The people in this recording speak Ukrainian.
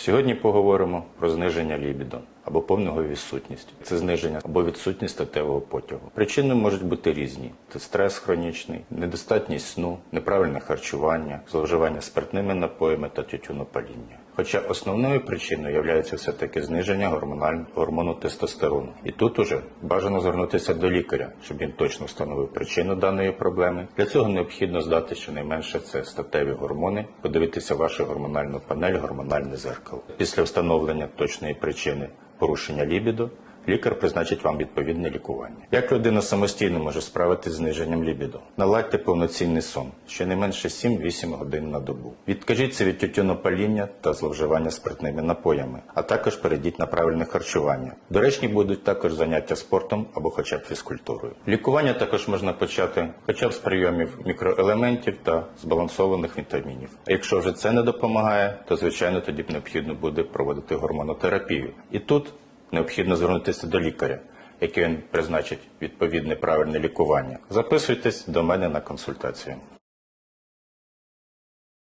Сьогодні поговоримо про зниження лібідо або повного відсутність. Це зниження або відсутність статевого потягу. Причини можуть бути різні: це стрес хронічний, недостатність сну, неправильне харчування, зловживання спиртними напоями та тютюнопаління. Хоча основною причиною є все-таки зниження гормону тестостерону. І тут уже бажано звернутися до лікаря, щоб він точно встановив причину даної проблеми. Для цього необхідно здати щонайменше це статеві гормони, подивитися вашу гормональну панель, гормональне зеркало. Після встановлення точної причини порушення лібідо, лікар призначить вам відповідне лікування. Як людина самостійно може справитися з зниженням лібідо? Наладьте повноцінний сон, щонайменше 7-8 годин на добу. Відкажіться від тютюнопаління та зловживання спиртними напоями, а також перейдіть на правильне харчування. Доречні будуть також заняття спортом або хоча б фізкультурою. Лікування також можна почати хоча б з прийомів мікроелементів та збалансованих вітамінів. А якщо вже це не допомагає, то звичайно тоді б необхідно буде проводити гормонотерапію. І тут необхідно звернутися до лікаря, який він призначить відповідне правильне лікування. Записуйтесь до мене на консультацію.